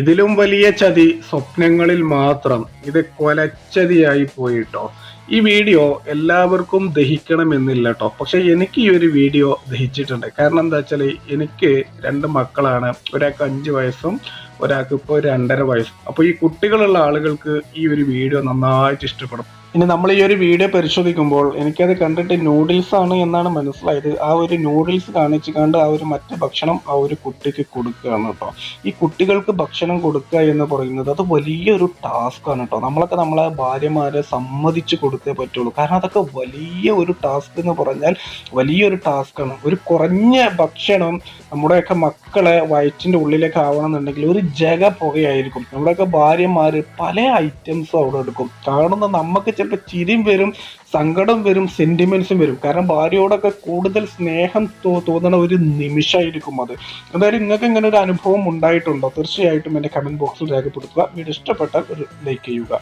ഇതിലും വലിയ ചതി സ്വപ്നങ്ങളിൽ മാത്രം ഇത് കൊലച്ചതിയായി പോയിട്ടോ. ഈ വീഡിയോ എല്ലാവർക്കും ദഹിക്കണമെന്നില്ല കേട്ടോ പക്ഷെ എനിക്ക് ഈ ഒരു വീഡിയോ ദഹിച്ചിട്ടുണ്ട്. കാരണം എന്താ വെച്ചാൽ എനിക്ക് രണ്ട് മക്കളാണ്. ഒരാൾക്ക് അഞ്ച് വയസ്സും ഒരാൾക്ക് ഇപ്പോൾ രണ്ടര വയസ്സും. അപ്പോൾ ഈ കുട്ടികളുള്ള ആളുകൾക്ക് ഈ ഒരു വീഡിയോ നന്നായിട്ട് ഇഷ്ടപ്പെടും. ഇനി നമ്മൾ ഈ ഒരു വീഡിയോ പരിശോധിക്കുമ്പോൾ എനിക്കത് കണ്ടിട്ട് നൂഡിൽസ് ആണ് എന്നാണ് മനസ്സിലായത്. ആ ഒരു നൂഡിൽസ് കാണിച്ചു കണ്ട് ആ ഒരു മറ്റു ഭക്ഷണം ആ ഒരു കുട്ടിക്ക് കൊടുക്കുകയാണ് കേട്ടോ. ഈ കുട്ടികൾക്ക് ഭക്ഷണം കൊടുക്കുക എന്ന് പറയുന്നത് അത് വലിയൊരു ടാസ്ക്കാണ് കേട്ടോ. നമ്മളൊക്കെ നമ്മളെ ഭാര്യമാരെ സമ്മതിച്ച് കൊടുത്തേ പറ്റുള്ളൂ. കാരണം അതൊക്കെ വലിയ ഒരു ടാസ്ക് എന്ന് പറഞ്ഞാൽ വലിയൊരു ടാസ്ക്കാണ് ഒരു കുറഞ്ഞ ഭക്ഷണം നമ്മുടെയൊക്കെ മക്കളെ വയറ്റിന്റെ ഉള്ളിലേക്ക് ആവണമെന്നുണ്ടെങ്കിൽ ഒരു ജഗ പുകയായിരിക്കും. നമ്മുടെയൊക്കെ ഭാര്യമാർ പല ഐറ്റംസും അവിടെ എടുക്കും. കാണുന്ന നമുക്ക് ചിലപ്പോൾ ചിരിയും വരും സങ്കടം വരും സെന്റിമെന്റ്സും വരും. കാരണം ഭാര്യയോടൊക്കെ കൂടുതൽ സ്നേഹം തോ- തോന്നുന്ന ഒരു നിമിഷമായിരിക്കും അത്. എന്തായാലും നിങ്ങൾക്ക് ഇങ്ങനെ ഒരു അനുഭവം ഉണ്ടായിട്ടുണ്ടോ? തീർച്ചയായിട്ടും എന്റെ കമന്റ് ബോക്സിൽ രേഖപ്പെടുത്തുക. വീഡിയോ ഇഷ്ടപ്പെട്ടാൽ ഒരു ലൈക്ക് ചെയ്യുക.